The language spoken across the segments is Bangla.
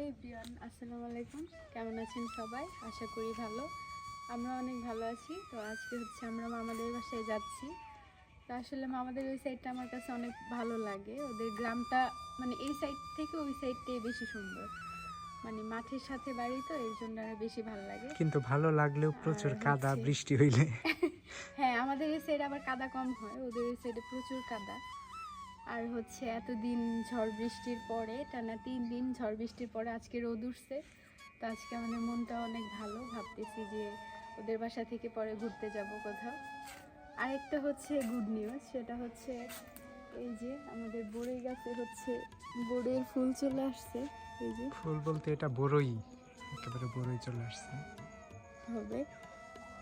হ্যালো এভরিওয়ান আসসালামু আলাইকুম। কেমন আছেন সবাই? আশা করি ভালো। আমরা অনেক ভালো আছি। তো আজকে হচ্ছে আমরা মামাদের বাসায় যাচ্ছি। তো আসলে মামাদের ওই সাইডটা আমার কাছে অনেক ভালো লাগে। ওদের গ্রামটা মানে এই সাইড থেকে ওই সাইডটাই বেশি সুন্দর। মানে মাঠের সাথে বাড়ি তো এর জন্য আর বেশি ভালো লাগে। কিন্তু ভালো লাগলেও প্রচুর কাদা বৃষ্টি হইলে। হ্যাঁ আমাদের এই সাইডে আবার কাদা কম হয়। ওদের এই সাইডে প্রচুর কাদা। আর হচ্ছে এতদিন ঝড় বৃষ্টির পরে টানা তিন দিন ঝড় বৃষ্টির পরে আজকে রোদ উঠছে। তো আজকে আমাদের মনটা অনেক ভালো ভাবতেছি যে ওদের বাসা থেকে পরে ঘুরতে যাব কোথাও। আরেকটা হচ্ছে গুড নিউজ সেটা হচ্ছে এই যে আমাদের বড়ই গাছে হচ্ছে বড়ের ফুল চলে আসছে এই যে। ফুল বলতে এটা বড়ই একেবারে বড়ই চলে আসছে। হবে।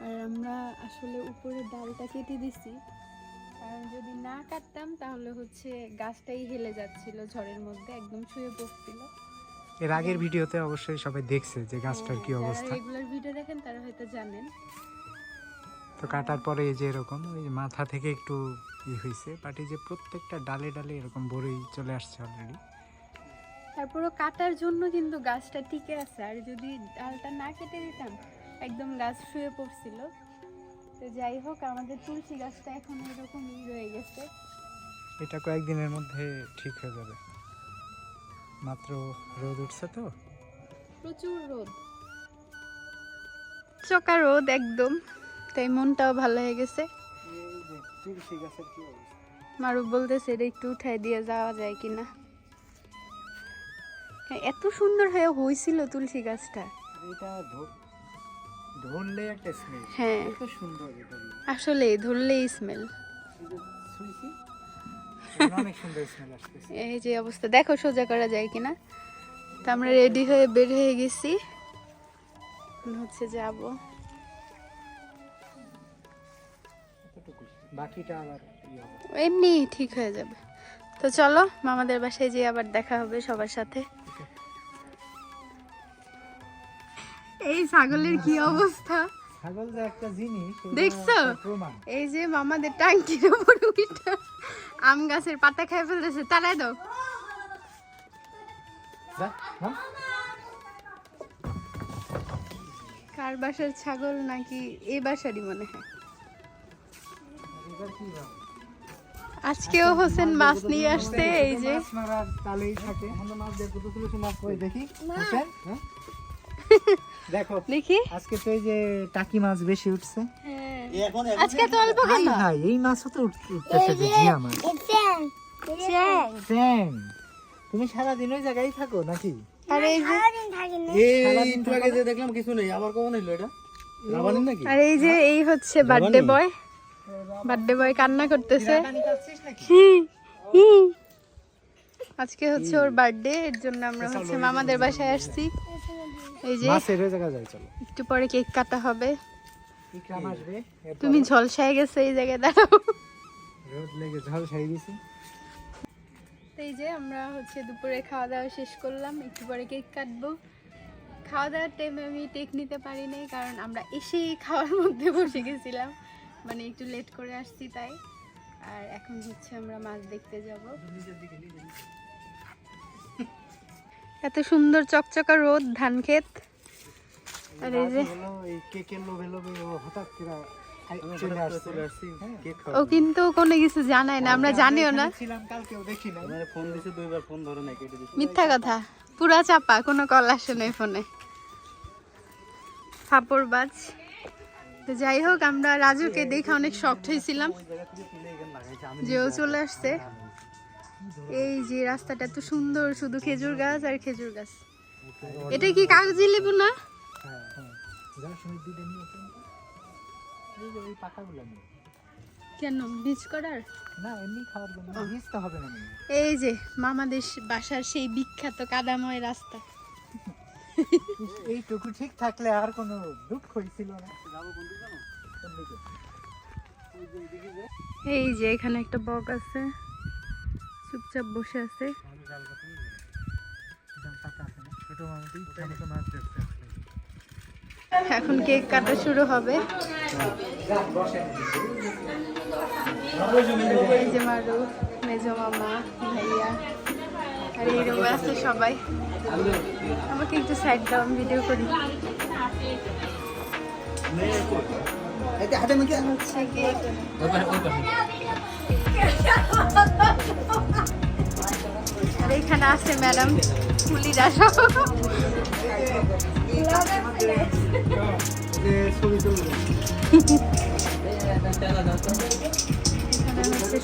আর আমরা আসলে উপরে ডালটা কেটে দিছি। যদি না কাটতাম তাহলে হচ্ছে গাছটাই হেলে যাচ্ছিল ঝড়ের মধ্যে একদম শুয়ে পড়ছিল। এর আগের ভিডিওতে অবশ্যই সবাই দেখছে যে গাছটার কি অবস্থা। রেগুলার ভিডিও দেখেন তারা হয়তো জানেন। তো কাটার পরে এই যে এরকম ওই মাথা থেকে একটু ই হয়েছে বাট এই যে প্রত্যেকটা ডালে ডালে এরকম বড়ই চলে আসছে অলরেডি তারপরও কাটার জন্য কিন্তু গাছটা টিকে আছে আর যদি ডালটা না কেটে দিতাম একদম গাছ শুয়ে পড়ছিল। তো যাই হোক আমাদের তুলসী গাছটা এখন এরকমই রয়ে গেছে। এটা কয়েকদিনের মধ্যে ঠিক হয়ে যাবে। মাত্র রোদ উঠছে তো? প্রচুর রোদ। চকা রোদ একদম তাই মনটাও ভালো হয়ে গেছে। মারুফ বলতেছে এটা একটু উঠাই দিয়ে যাওয়া যায় কিনা? হ্যাঁ, এত সুন্দর হয়ে হয়েছিল তুলসী গাছটা। এটা ধরলে একটা স্মেল হ্যাঁ। কত সুন্দর এটা আসলে ধরলেই স্মেল অনেক সুন্দর স্মেল আসতেছে। এই যে অবস্থা। দেখো সোজা করা যায় কিনা। তো আমরা রেডি হয়ে বের হয়ে গেছি। হচ্ছে যাব। বাকিটা আবার এমনি ঠিক হয়ে যাবে। তো চলো মামাদের বাসায় যেয়ে আবার দেখা হবে সবার সাথে। এই ছাগলের কি অবস্থা? ছাগল যে একটা জিনিস দেখছ? এই যে মামাদের টাঙ্কির উপর উইটা আম গাছের পাতা খেয়ে ফেলতেছে তারাই দাও। কার বাসার ছাগল নাকি এই বাসারই মনে হয়? আজকেও হোসেন মাছ নিয়ে আসছে এই যে। মাছ তালেই থাকে। মাছ দেখি হ্যাঁ? দেখো দেখি। আজকে তো এই যে টাকি মাছ বেশি উঠছে। আজকে তো অল্প কেন? হাই এই মাছও তো উঠ- উঠতেছে যে জিয়া মাছ। চ্যাং তুমি সারাদিন ওই জায়গায় থাকো নাকি? আর এই যে একটু আগে যে দেখলাম কিছু নেই। আবার কখন হইল এটা? রাবানিন নাকি? আর এই যে এই হচ্ছে বার্থডে বয় বার্থডে বয় কান্না করতেছে। হি, হি। আজকে হচ্ছে ওর বার্থডে এর জন্য আমরা হচ্ছে মামাদের বাসায় আসছি। এই যে মাছের ওই জায়গায় যাই চলো। একটু পরে কেক কাটা হবে। ইকরাম আসবে এরপর তুমি ঝলসায় গেছে এই জায়গায় দাঁড়াও। রোদ লেগে ঝাল খাই গেছি। তো এই যে আমরা হচ্ছে দুপুরে খাওয়া দাওয়া শেষ করলাম একটু পরে কেক কাটবো। খাওয়া দাওয়ার টাইমে আমি টেক নিতে পারি নাই কারণ আমরা এসেই খাওয়ার মধ্যে বসে গেছিলাম। মানে একটু লেট করে আসছি তাই। আর এখন হচ্ছে আমরা মাছ দেখতে যাব। এত সুন্দর চকচকা রোদ ধান ক্ষেত। আর এই যে ও হঠাৎ করে খাই- চলে আসছে। চলে আসছি। হ্যাঁ। কিন্তু কোনো কিছু জানায় না আমরা জানিও না। না মিথ্যা কথা পুরা চাপা কোনো কল আসে নাই ফোনে। ফাপড় বাজ তো যাই হোক আমরা রাজুকে দেখে অনেক শক্ট হয়েছিলাম যে ও চলে আসছে। এই যে রাস্তাটা এত সুন্দর শুধু খেজুর গাছ আর খেজুর গাছ। এটা কি কাগজি লেবু না? তো। এই যে ওই পাতাগুলো নিয়ে কেন বীজ করার? না এমনি খাওয়ার জন্য ভিজতে হবে না এই যে মামাদের বাসার সেই বিখ্যাত কাদাময় রাস্তা। এইটুকু ঠিক থাকলে আর কোনো দুঃখ হয়েছিল না। এই যে এখানে একটা বক আছে। চুপচাপ বসে আছে। এখন কেক কাটা শুরু হবে। এই যে মারু মেজো মামা ভাইয়া আর এই রুমে আছে সবাই। আমাকে একটু সাইড দাও আমি ভিডিও করি। হচ্ছে কেক। এখানে আছে ম্যাডাম ফুলিরা সব।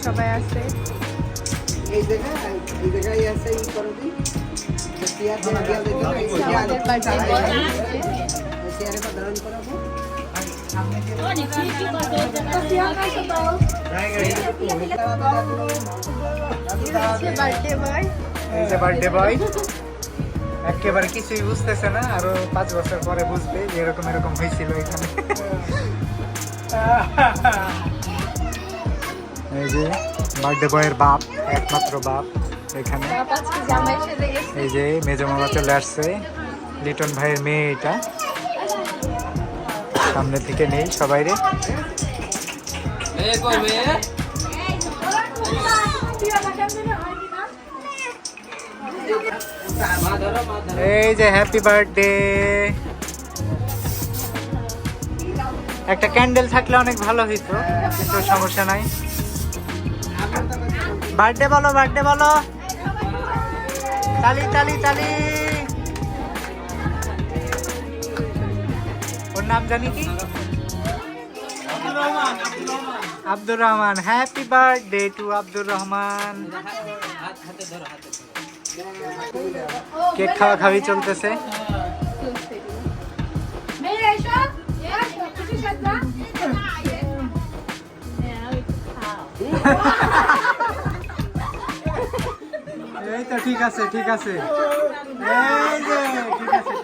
সবাই আছে। বার্থডে বয় একেবারে কিছুই বুঝতেছে না, আরও পাঁচ বছর পরে বুঝবে, এরকম এরকম হয়েছিল এখানে। এই যে বার্থডে বয়ের বাপ, একমাত্র বাপ এখানে। এই যে মেজো মামা চলে আসছে, লিটন ভাইয়ের মেয়ে এটা। সামনে থেকে নেই সবাই রে। এই যে হ্যাপি বার্থডে একটা ক্যান্ডেল থাকলে অনেক ভালো হইতো কিন্তু সমস্যা নাই। বার্থডে বলো বার্থডে বলো। তালি তালি তালি। ওর নাম জানি কি? Abdur Rahman happy birthday to Abdur Rahman. Cake খাওয়া খাওয়ি চলতেছে। এই তো ঠিক আছে ঠিক আছে ঠিক আছে।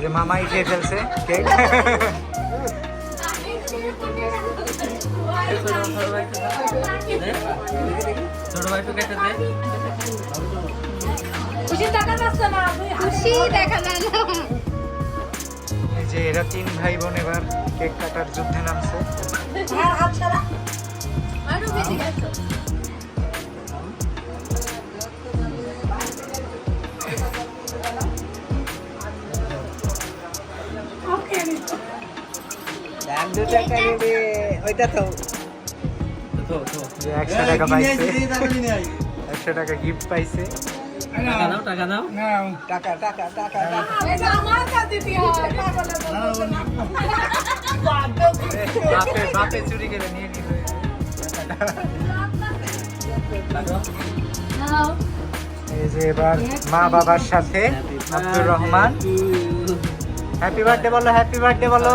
যে মামাই খেয়ে ফেলছে কেক খুশি দেখা যায় না যে এরা তিন ভাই বোন এবার কেক কাটার যুদ্ধে নামছে। আরও বেশি গেছে? যে একশো টাকা পাইছে। একশো টাকা গিফট পাইছে। বাপে বাপে চুরি করে নিয়ে নিল। এই যে এবার মা বাবার সাথে আব্দুর রহমান। হ্যাপি বার্থডে বলো হ্যাপি বার্থডে বলো।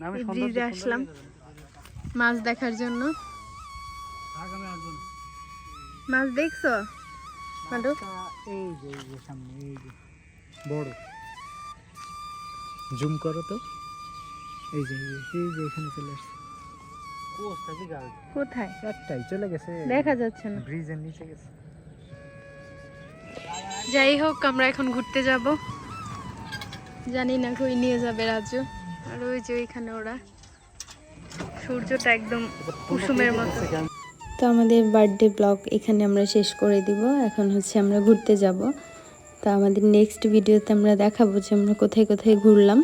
ব্রিজে আসলাম। মাছ দেখার জন্য। মাছ দেখছ? বড়। জুম করো তো। এই যে এই যে, এই যে এখানে চলে আসছে। কোথায়? একটাই চলে গেছে। দেখা যাচ্ছে না। ব্রিজের নিচে গেছে। যাই হোক আমরা এখন ঘুরতে যাব। জানি না কই নিয়ে যাবে রাজু। আর ওই যে ওইখানে ওরা। সূর্যটা একদম কুসুমের মতো। তো আমাদের বার্থডে ব্লগ এখানে আমরা শেষ করে দিব। এখন হচ্ছে আমরা ঘুরতে যাব। তো আমাদের নেক্সট ভিডিওতে আমরা দেখাবো যে আমরা কোথায় কোথায় ঘুরলাম।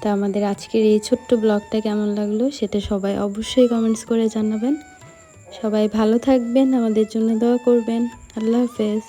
তা আমাদের আজকের এই ছোট্ট ব্লগটা কেমন লাগল সেটা সবাই অবশ্যই কমেন্টস করে জানাবেন। সবাই ভালো থাকবেন, আমাদের জন্য দোয়া করবেন। আল্লাহ হাফেজ।